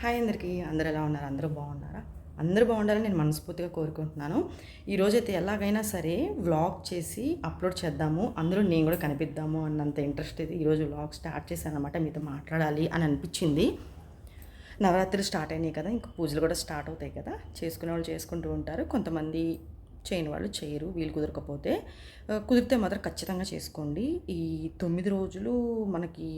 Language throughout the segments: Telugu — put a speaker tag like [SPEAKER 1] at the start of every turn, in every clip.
[SPEAKER 1] హాయ్ అందరికీ. అందరు ఎలా ఉన్నారు? అందరూ బాగున్నారా? అందరూ బాగుండాలని నేను మనస్ఫూర్తిగా కోరుకుంటున్నాను. ఈరోజైతే ఎలాగైనా సరే వ్లాగ్ చేసి అప్లోడ్ చేద్దాము. అందులో నేను కూడా కనిపిద్దాము అన్నంత ఇంట్రెస్ట్ అయితే ఈరోజు వ్లాగ్ స్టార్ట్ చేశాను అనమాట మీతో మాట్లాడాలి అని అనిపించింది. నవరాత్రులు స్టార్ట్ అయినాయి కదా. ఇంకా పూజలు కూడా స్టార్ట్ అవుతాయి కదా. చేసుకునే వాళ్ళు చేసుకుంటూ ఉంటారు. కొంతమంది చేయని వాళ్ళు చేయరు. వీలు కుదరకపోతే. కుదిరితే మాత్రం ఖచ్చితంగా చేసుకోండి. ఈ తొమ్మిది రోజులు మనకి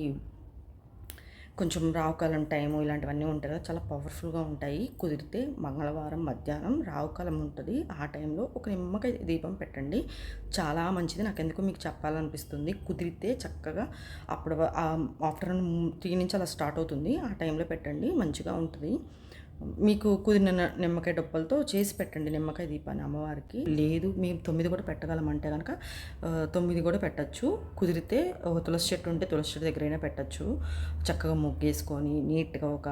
[SPEAKER 1] కొంచెం రావుకాలం టైము ఇలాంటివన్నీ ఉంటాయి కదా చాలా పవర్ఫుల్గా ఉంటాయి. కుదిరితే మంగళవారం మధ్యాహ్నం రావుకాలం ఉంటుంది. ఆ టైంలో ఒక నిమ్మకాయ దీపం పెట్టండి. చాలా మంచిది. నాకు ఎందుకు మీకు చెప్పాలనిపిస్తుంది. కుదిరితే చక్కగా అప్పుడు ఆఫ్టర్నూన్ త్రీ నుంచి అలా స్టార్ట్ అవుతుంది. ఆ టైంలో పెట్టండి. మంచిగా ఉంటుంది. మీకు కుదిరిన నిమ్మకాయ డొప్పలతో చేసి పెట్టండి నిమ్మకాయ దీపాన్ని అమ్మవారికి. లేదు మేము తొమ్మిది కూడా పెట్టగలమంటే కనుక తొమ్మిది కూడా పెట్టచ్చు. కుదిరితే తులసి చెట్టు ఉంటే తులసి చెట్టు దగ్గరైనా పెట్టచ్చు. చక్కగా ముగ్గేసుకొని నీట్గా ఒక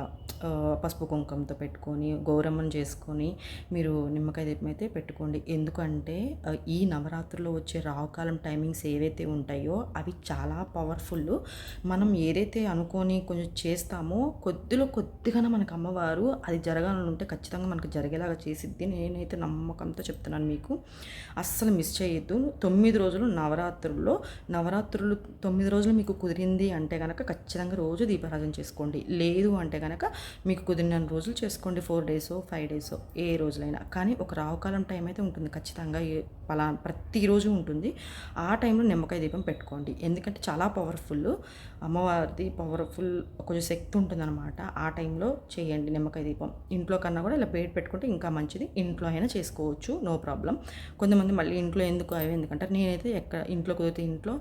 [SPEAKER 1] పసుపు కుంకుమతో పెట్టుకొని గౌరమ్మను చేసుకొని మీరు నిమ్మకాయ దీపం అయితే పెట్టుకోండి. ఎందుకంటే ఈ నవరాత్రుల్లో వచ్చే రావుకాలం టైమింగ్స్ ఏవైతే ఉంటాయో అవి చాలా పవర్ఫుల్. మనం ఏదైతే అనుకొని కొంచెం చేస్తామో కొద్దిలో కొద్దిగానే మనకు అమ్మవారు అది జరగాలని ఉంటే ఖచ్చితంగా మనకు జరిగేలాగా చేసిద్ది. నేనైతే నమ్మకంతో చెప్తున్నాను మీకు. అస్సలు మిస్ చేయొద్దు. తొమ్మిది రోజులు నవరాత్రుల్లో నవరాత్రులు తొమ్మిది రోజులు మీకు కుదిరింది అంటే కనుక ఖచ్చితంగా రోజు దీపారాధన చేసుకోండి. లేదు అంటే కనుక మీకు కుదిరిన రోజులు చేసుకోండి. ఫోర్ డేస్ ఫైవ్ డేస్ ఏ రోజులైనా. కానీ ఒక రావుకాలం టైం అయితే ఉంటుంది. ఖచ్చితంగా పలా ప్రతిరోజు ఉంటుంది. ఆ టైంలో నిమ్మకాయ దీపం పెట్టుకోండి. ఎందుకంటే చాలా పవర్ఫుల్ అమ్మవారిది పవర్ఫుల్ కొంచెం శక్తి ఉంటుందన్నమాట. ఆ టైంలో చేయండి నిమ్మకాయ దీపం. ఇంట్లో కన్నా కూడా ఇలా బయట పెట్టుకుంటే ఇంకా మంచిది. ఇంట్లో అయినా చేసుకోవచ్చు నో ప్రాబ్లం. కొంతమంది మళ్ళీ ఇంట్లో ఎందుకు అవి ఎందుకంటే నేనైతే ఎక్కడ ఇంట్లో కుదిరితే ఇంట్లో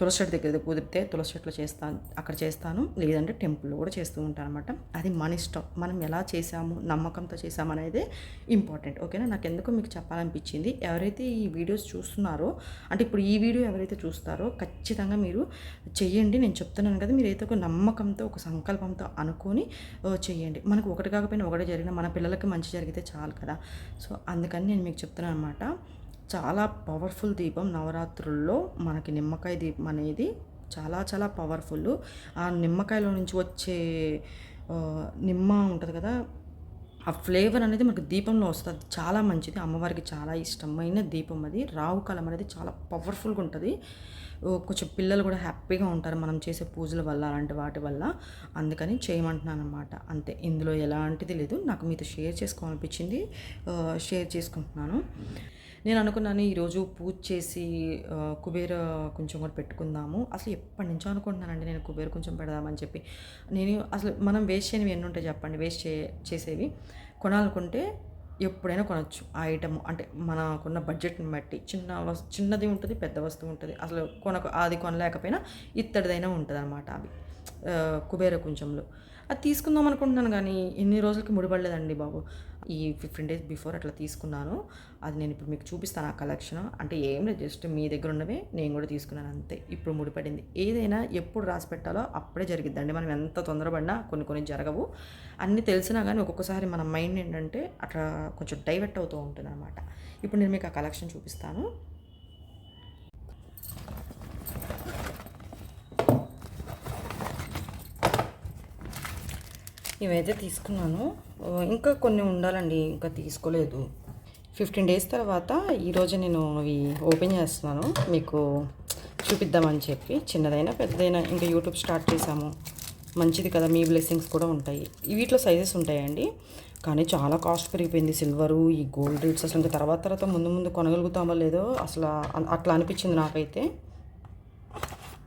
[SPEAKER 1] తులసి చెట్టు దగ్గర కుదిరితే తులసి చెట్లు చేస్తాను అక్కడ చేస్తాను. లేదంటే టెంపుల్లో కూడా చేస్తూ ఉంటాను అనమాట అది మన ఇష్టం. మనం ఎలా చేసాము నమ్మకంతో చేసాము అనేది ఇంపార్టెంట్. ఓకేనా? నాకు ఎందుకో మీకు చెప్పాలనిపించింది. ఎవరైతే ఈ వీడియోస్ చూస్తున్నారో అంటే ఇప్పుడు ఈ వీడియో ఎవరైతే చూస్తారో ఖచ్చితంగా మీరు చెయ్యండి. నేను చెప్తున్నాను కదా మీరు అయితే ఒక నమ్మకంతో ఒక సంకల్పంతో అనుకొని చేయండి చెయ్యండి. మనకు ఒకటి కాకపోయినా ఒకటి జరిగిన మన పిల్లలకి మంచి జరిగితే చాలు కదా. సో అందుకని నేను మీకు చెప్తున్నాను అనమాట చాలా పవర్ఫుల్ దీపం నవరాత్రుల్లో మనకి నిమ్మకాయ దీపం అనేది చాలా చాలా పవర్ఫుల్. ఆ నిమ్మకాయలో నుంచి వచ్చే నిమ్మ ఉంటుంది కదా ఆ ఫ్లేవర్ అనేది మనకు దీపంలో వస్తుంది. చాలా మంచిది. అమ్మవారికి చాలా ఇష్టమైన దీపం అది. రావు కాలం అనేది చాలా పవర్ఫుల్గా ఉంటుంది. కొంచెం పిల్లలు కూడా హ్యాపీగా ఉంటారు మనం చేసే పూజల వల్ల అలాంటి వాటి వల్ల. అందుకని చేయమంటున్నాను అనమాట అంతే. ఇందులో ఎలాంటిది లేదు. నాకు మీతో షేర్ చేసుకోవాలనిపించింది. షేర్ చేసుకుంటున్నాను. నేను అనుకున్నాను ఈరోజు పూజ చేసి కుబేర కొంచెం కూడా పెట్టుకుందాము. అసలు ఎప్పటి నుంచో అనుకుంటున్నానండి నేను కుబేర కొంచెం పెడదామని చెప్పి. నేను అసలు మనం వేస్ట్ చేయనివి ఎన్ని ఉంటాయి చెప్పండి వేస్ట్ చే చేసేవి. కొనాలనుకుంటే ఎప్పుడైనా కొనొచ్చు. ఆ ఐటమ్ అంటే మనకున్న బడ్జెట్ని బట్టి. చిన్న వస్ చిన్నది ఉంటుంది పెద్ద వస్తువు ఉంటుంది. అసలు కొనక అది కొనలేకపోయినా ఇత్తడిదైనా ఉంటుంది అనమాట అవి కుబేర కొంచెంలో. అది తీసుకుందాం అనుకుంటున్నాను కానీ ఎన్ని రోజులకి ముడిపడలేదండి బాబు. ఈ ఫిఫ్టీన్ డేస్ బిఫోర్ అట్లా తీసుకున్నాను. అది నేను ఇప్పుడు మీకు చూపిస్తాను ఆ కలెక్షన్ అంటే ఏం లేదు జస్ట్ మీ దగ్గర ఉన్నవే నేను కూడా తీసుకున్నాను అంతే. ఇప్పుడు ముడిపడింది. ఏదైనా ఎప్పుడు రాసి పెట్టాలో అప్పుడే జరిగిద్దండి. మనం ఎంత తొందరపడినా కొన్ని కొన్ని జరగవు. అన్నీ తెలిసినా కానీ ఒక్కొక్కసారి మన మైండ్ ఏంటంటే అట్లా కొంచెం డైవర్ట్ అవుతూ ఉంటుంది అనమాట ఇప్పుడు నేను మీకు ఆ కలెక్షన్ చూపిస్తాను. ఇవైతే తీసుకున్నాను. ఇంకా కొన్ని ఉండాలండి ఇంకా తీసుకోలేదు. ఫిఫ్టీన్ డేస్ తర్వాత ఈరోజు నేను ఇవి ఓపెన్ చేస్తున్నాను. మీకు చూపిద్దామని చెప్పి చిన్నదైనా పెద్దదైనా ఇంకా యూట్యూబ్ స్టార్ట్ చేశాము. మంచిది కదా మీ బ్లెస్సింగ్స్ కూడా ఉంటాయి. వీటిలో సైజెస్ ఉంటాయండి. కానీ చాలా కాస్ట్ పెరిగిపోయింది. సిల్వరు ఈ గోల్డ్ రేట్స్ అసలు ఇంకా తర్వాత తర్వాత ముందు ముందు కొనగలుగుతామో లేదో అసలు అట్లా అనిపించింది నాకైతే.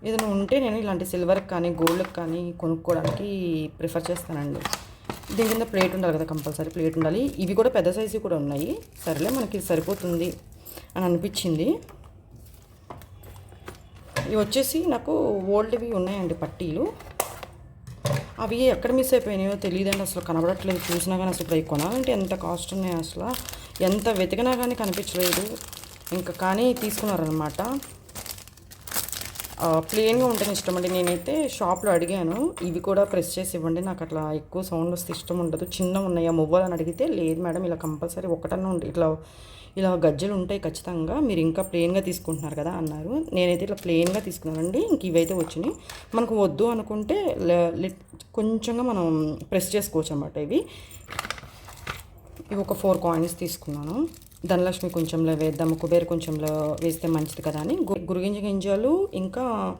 [SPEAKER 1] ఏదైనా ఉంటే నేను ఇలాంటి సిల్వర్కి కానీ గోల్డ్కి కానీ కొనుక్కోవడానికి ప్రిఫర్ చేస్తానండి. దీని కింద ప్లేట్ ఉండాలి కదా కంపల్సరీ ప్లేట్ ఉండాలి. ఇవి కూడా పెద్ద సైజు కూడా ఉన్నాయి. సరేలే మనకి సరిపోతుంది అని అనిపించింది. ఇవి వచ్చేసి నాకు ఓల్డ్వి ఉన్నాయండి పట్టీలు. అవి ఎక్కడ మిస్ అయిపోయినాయో తెలియదండి అసలు కనబడట్లేదు. చూసినా కానీ అసలు ఇప్పుడు కొనాలంటే ఎంత కాస్ట్ ఉన్నాయి అసలు? ఎంత వెతికినా కానీ కనిపించలేదు. ఇంకా కానీ తీసుకున్నారనమాట ప్లెయిన్గా ఉంటేనే ఇష్టం అండి నేనైతే షాప్లో అడిగాను ఇవి కూడా ప్రెస్ చేసి ఇవ్వండి నాకు అట్లా ఎక్కువ సౌండ్ వస్తే ఇష్టం ఉండదు చిన్న ఉన్నాయా మొబైల్ అని అడిగితే లేదు మేడం ఇలా కంపల్సరీ ఒకటన్నా ఉండి ఇట్లా ఇలా గజ్జలు ఉంటాయి ఖచ్చితంగా మీరు ఇంకా ప్లెయిన్గా తీసుకుంటున్నారు కదా అన్నారు. నేనైతే ఇట్లా ప్లెయిన్గా తీసుకున్నానండి ఇంక ఇవైతే వచ్చినాయి. మనకు వద్దు అనుకుంటే కొంచెంగా మనం ప్రెస్ చేసుకోవచ్చు అన్నమాట ఇవి. ఇవి ఒక ఫోర్ కాయిన్స్ తీసుకున్నాను. ధనలక్ష్మి కొంచెంలో వేద్దాము కుబేరు కొంచెంలో వేస్తే మంచిది కదా అని. గురుగింజ గురిగింజ గింజలు ఇంకా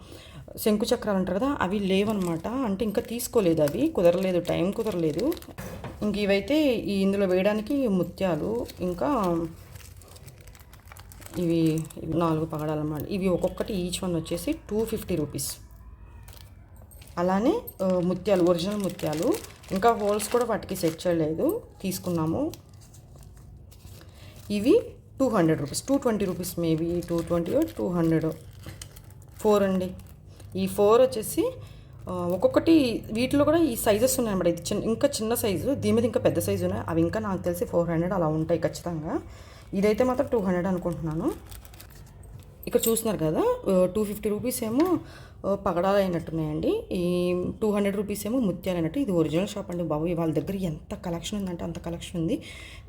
[SPEAKER 1] శంకు చక్రాలు అంటారు కదా అవి లేవన్నమాట. అంటే ఇంకా తీసుకోలేదు అవి కుదరలేదు టైం కుదరలేదు. ఇంక ఇవైతే ఈ ఇందులో వేయడానికి ముత్యాలు ఇంకా ఇవి నాలుగు పగడాలు అన్నమాట ఇవి ఒక్కొక్కటి ఈచ్ వన్ వచ్చేసి టూ ఫిఫ్టీ రూపీస్. అలానే ముత్యాలు ఒరిజినల్ ముత్యాలు. ఇంకా హోల్స్ కూడా వాటికి సెట్ చేయలేదు తీసుకున్నాము. ఇవి two hundred rupees. Two twenty rupees maybe two twenty two hundred. Four అండి. ఈ ఫోర్ వచ్చేసి ఒక్కొక్కటి వీటిలో కూడా ఈ సైజెస్ ఉన్నాయన్నమాట ఇది చిన్న ఇంకా చిన్న సైజు దీని మీద ఇంకా పెద్ద సైజు ఉన్నాయి. అవి ఇంకా నాకు తెలిసి ఫోర్ హండ్రెడ్ అలా ఉంటాయి ఖచ్చితంగా. ఇదైతే మాత్రం టూ హండ్రెడ్ అనుకుంటున్నాను. ఇక్కడ చూస్తున్నారు కదా టూ ఫిఫ్టీ రూపీస్ ఏమో పగడాలు అయినట్టున్నాయండి ఈ టూ హండ్రెడ్ రూపీస్ ఏమో ముత్యాలు అన్నట్టు ఇది ఒరిజినల్ షాప్ అండి బాబు. వాళ్ళ దగ్గర ఎంత కలెక్షన్ ఉందంటే అంత కలెక్షన్ ఉంది.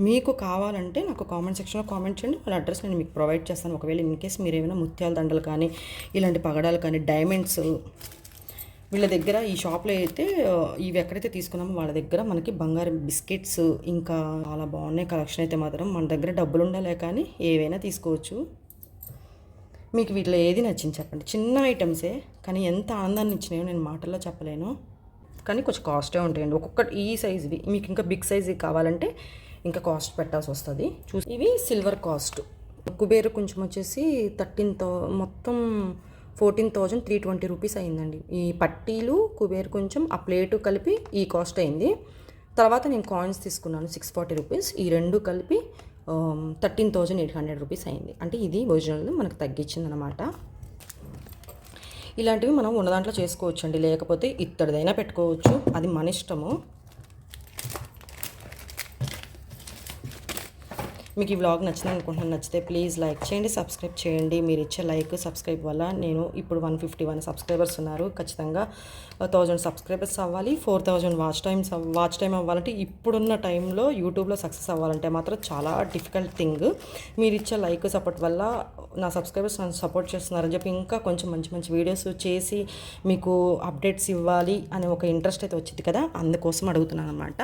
[SPEAKER 1] మీకు కావాలంటే నాకు కామెంట్ సెక్షన్లో కామెంట్ చేయండి. వాళ్ళ అడ్రస్ నేను మీకు ప్రొవైడ్ చేస్తాను. ఒకవేళ ఇన్ కేస్ మీరు ఏమైనా ముత్యాల దండలు కానీ ఇలాంటి పగడాలు కానీ డైమండ్స్ వీళ్ళ దగ్గర ఈ షాప్లో అయితే ఇవి ఎక్కడైతే తీసుకున్నామో వాళ్ళ దగ్గర మనకి బంగారం బిస్కెట్స్ ఇంకా చాలా బాగున్నాయి. కలెక్షన్ అయితే మాత్రం మన దగ్గర డబ్బులు ఉండాలే కానీ ఏవైనా తీసుకోవచ్చు. మీకు వీటిలో ఏది నచ్చింది చెప్పండి. చిన్న ఐటమ్సే కానీ ఎంత ఆనందాన్ని ఇచ్చినాయో నేను మాటల్లో చెప్పలేను. కానీ కొంచెం కాస్టే ఉంటాయండి. ఒక్కొక్కటి ఈ సైజువి మీకు ఇంకా బిగ్ సైజు కావాలంటే ఇంకా కాస్ట్ పెట్టాల్సి వస్తుంది. చూసి ఇవి సిల్వర్ కాస్ట్ కుబేరు కొంచెం వచ్చేసి థర్టీన్ థౌ మొత్తం fourteen thousand three twenty rupees అయిందండి. ఈ పట్టీలు కుబేర్ కొంచెం ఆ ప్లేటు కలిపి ఈ కాస్ట్ అయింది. తర్వాత నేను కాయిన్స్ తీసుకున్నాను సిక్స్ ఫార్టీ రూపీస్ ఈ రెండు కలిపి thirteen thousand eight hundred rupees అయింది. అంటే ఇది ఒరిజినల్ మనకు తగ్గించిందనమాట ఇలాంటివి మనం ఉన్న దాంట్లో చేసుకోవచ్చు అండి లేకపోతే ఇత్తడిదైనా పెట్టుకోవచ్చు. అది మన ఇష్టము. మీకు ఈ వ్లాగ్ నచ్చింది అనుకుంటున్నాను నచ్చితే ప్లీజ్ లైక్ చేయండి సబ్స్క్రైబ్ చేయండి. మీరు ఇచ్చే లైక్ సబ్స్క్రైబ్ వల్ల నేను ఇప్పుడు వన్ ఫిఫ్టీ వన్ సబ్స్క్రైబర్స్ ఉన్నారు. ఖచ్చితంగా థౌజండ్ సబ్స్క్రైబర్స్ అవ్వాలి. Four thousand watch times watch time అవ్వాలంటే ఇప్పుడున్న టైంలో యూట్యూబ్లో సక్సెస్ అవ్వాలంటే మాత్రం చాలా డిఫికల్ట్ థింగ్ మీరు ఇచ్చే లైక్ సపోర్ట్ వల్ల నా సబ్స్క్రైబర్స్ నన్ను సపోర్ట్ చేస్తున్నారని చెప్పి ఇంకా కొంచెం మంచి మంచి వీడియోస్ చేసి మీకు అప్డేట్స్ ఇవ్వాలి అనే ఒక ఇంట్రెస్ట్ అయితే వచ్చింది కదా? అందుకోసం అడుగుతున్నాను అనమాట